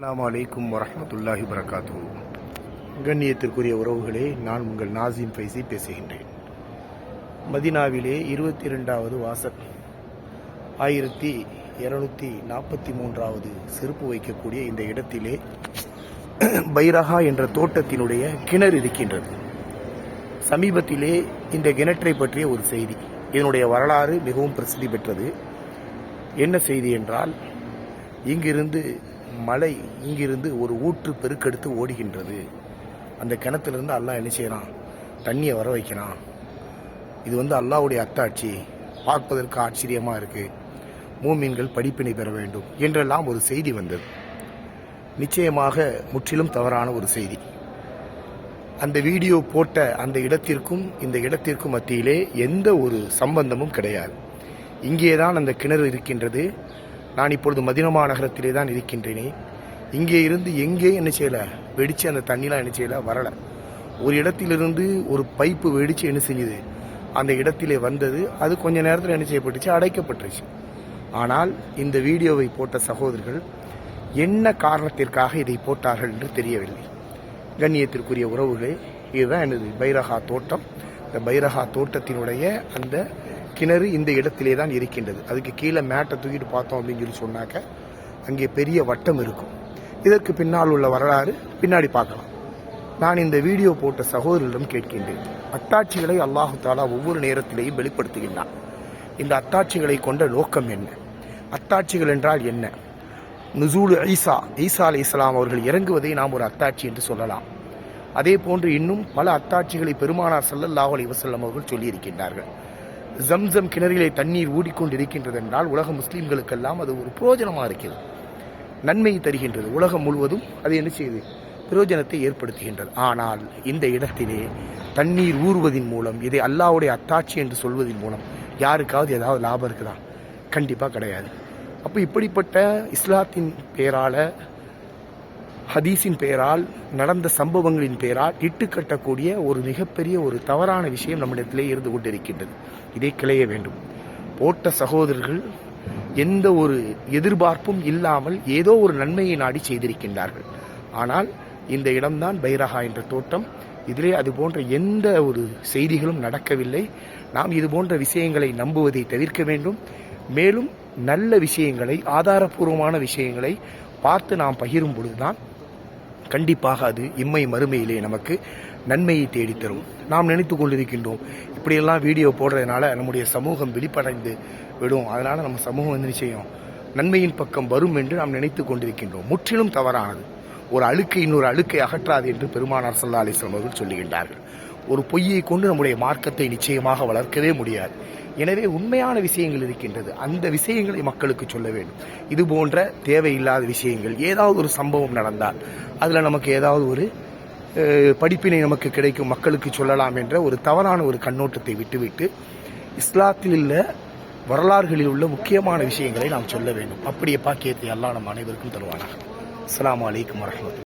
அலாம் அலைக்கும் வரமத்துல்லாஹி வரகாத்து கண்ணியத்திற்குரிய உறவுகளே நான் உங்கள் நாசிம் ஃபைசி பேசுகின்றேன். மதினாவிலே இருபத்தி இரண்டாவது வாசல். ஆயிரத்தி இருநூத்தி நாற்பத்தி மூன்றாவது செருப்பு வைக்கக்கூடிய இந்த இடத்திலே பைரஹா என்ற தோட்டத்தினுடைய கிணறு இருக்கின்றது. சமீபத்திலே இந்த கிணற்றை பற்றிய ஒரு செய்தி. இதனுடைய வரலாறு மிகவும் பிரசித்தி பெற்றது. என்ன செய்தி என்றால் இங்கிருந்து மலை இங்கிருந்து ஒரு ஊற்று பெருக்கெடுத்து ஓடுகின்றது. அந்த கிணத்துலேருந்து அல்லாஹ் என்ன செய்கிறான் தண்ணியை வர வைக்கிறான். இது வந்து அல்லாவுடைய அத்தாட்சி. பார்ப்பதற்கு ஆச்சரியமாக இருக்குது மூமீன்கள் படிப்பினை பெற வேண்டும் என்றெல்லாம் ஒரு செய்தி வந்தது. நிச்சயமாக முற்றிலும் தவறான ஒரு செய்தி. அந்த வீடியோ போட்ட அந்த இடத்திற்கும் இந்த இடத்திற்கும் மத்தியிலே எந்த ஒரு சம்பந்தமும் கிடையாது. இங்கே தான் அந்த கிணறு இருக்கின்றது. நான் இப்பொழுது மதினமா நகரத்திலே தான் இருக்கின்றேனே. இங்கே இருந்து எங்கே என்ன செய்யல? வெடிச்சு அந்த தண்ணிலாம் என்ன செய்யலை? வரலை. ஒரு இடத்திலிருந்து ஒரு பைப்பு வெடிச்சு என்ன செஞ்சுது? அந்த இடத்திலே வந்தது. அது கொஞ்ச நேரத்தில் என்ன செய்யப்பட்டுச்சு? அடைக்கப்பட்டுருச்சு. ஆனால் இந்த வீடியோவை போட்ட சகோதரர்கள் என்ன காரணத்திற்காக இதை போட்டார்கள் என்று தெரியவில்லை. கண்ணியத்திற்குரிய உறவுகளே இதுதான் எனது பைரகா தோட்டம். இந்த பைரகா தோட்டத்தினுடைய அந்த கிணறு இந்த இடத்திலே தான் இருக்கின்றது. அதுக்கு கீழே மேட்டை தூக்கிட்டு பார்த்தோம் அப்படின்னு சொல்லி சொன்னாக்க அங்கே பெரிய வட்டம் இருக்கும். இதற்கு பின்னால் உள்ள வரலாறு பின்னாடி பார்க்கலாம். நான் இந்த வீடியோ போட்ட சகோதரரிடம் கேட்கின்றேன். அத்தாட்சிகளை அல்லாஹு தாலா ஒவ்வொரு நேரத்திலேயும் வெளிப்படுத்துகின்றான். இந்த அத்தாட்சிகளை கொண்ட நோக்கம் என்ன? அத்தாட்சிகள் என்றால் என்ன? நுசூல் ஈசா ஈசா அலி இஸ்லாம் அவர்கள் இறங்குவதை நாம் ஒரு அத்தாட்சி என்று சொல்லலாம். அதே போன்று இன்னும் பல அத்தாட்சிகளை பெருமானார் சல்லல்லாஹ் அலி வசல்லம் அவர்கள் சொல்லியிருக்கின்றார்கள். ஜம்சம் கிணறிலே தண்ணீர் ஊடிக்கொண்டிருக்கின்றது என்றால் உலக முஸ்லீம்களுக்கெல்லாம் அது ஒரு பிரயோஜனமாக இருக்கிறது. நன்மையை தருகின்றது. உலகம் முழுவதும் அது என்ன செய்யுது பிரயோஜனத்தை ஏற்படுத்துகின்றது. ஆனால் இந்த இடத்திலே தண்ணீர் ஊறுவதின் மூலம் இதை அல்லாவுடைய அத்தாட்சி என்று சொல்வதன் மூலம் யாருக்காவது ஏதாவது லாபம் இருக்குதா? கண்டிப்பாக கிடையாது. அப்போ இப்படிப்பட்ட இஸ்லாத்தின் பெயரால ஹதீஸின் பெயரால் நடந்த சம்பவங்களின் பெயரால் இட்டு கட்டக்கூடிய ஒரு மிகப்பெரிய ஒரு தவறான விஷயம் நம்மிடத்திலே இருந்து கொண்டிருக்கின்றது. இதை கிளைய வேண்டும். போட்ட சகோதரர்கள் எந்த ஒரு எதிர்பார்ப்பும் இல்லாமல் ஏதோ ஒரு நன்மையை நாடி செய்திருக்கின்றார்கள். ஆனால் இந்த இடம்தான் பைரஹா என்ற தோட்டம். இதிலே அது போன்ற எந்த ஒரு செய்திகளும் நடக்கவில்லை. நாம் இது போன்ற விஷயங்களை நம்புவதை தவிர்க்க வேண்டும். மேலும் நல்ல விஷயங்களை ஆதாரபூர்வமான விஷயங்களை பார்த்து நாம் பகிரும் பொழுதுதான் கண்டிப்பாக அது இம்மை மறுமையிலே நமக்கு நன்மையை தேடித்தரும். நாம் நினைத்து கொண்டிருக்கின்றோம். இப்படியெல்லாம் வீடியோ போடுறதுனால நம்முடைய சமூகம் விழிப்படைந்து விடும். அதனால் நம்ம சமூகம் வந்து நிச்சயம் நன்மையின் பக்கம் வரும் என்று நாம் நினைத்து கொண்டிருக்கின்றோம். முற்றிலும் தவறானது. ஒரு அழுக்கை இன்னொரு அழுக்கை அகற்றாது என்று பெருமானார் சல்லா அலிஸ்லாம் அவர்கள் சொல்லுகின்றார்கள். ஒரு பொய்யை கொண்டு நம்முடைய மார்க்கத்தை நிச்சயமாக வளர்க்கவே முடியாது. எனவே உண்மையான விஷயங்கள் இருக்கின்றது. அந்த விஷயங்களை மக்களுக்கு சொல்ல வேண்டும். இது போன்ற தேவையில்லாத விஷயங்கள் ஏதாவது ஒரு சம்பவம் நடந்தால் அதில் நமக்கு ஏதாவது ஒரு படிப்பினை நமக்கு கிடைக்கும் மக்களுக்கு சொல்லலாம் என்ற ஒரு தவறான ஒரு கண்ணோட்டத்தை விட்டுவிட்டு இஸ்லாத்தில் உள்ள வரலாறுகளில் உள்ள முக்கியமான விஷயங்களை நாம் சொல்ல வேண்டும். அப்படியே பாக்கியத்தை எல்லாம் நம் அனைவருக்கும் தருவானாக. அஸ்லாம் வலைக்கம் வரமத்து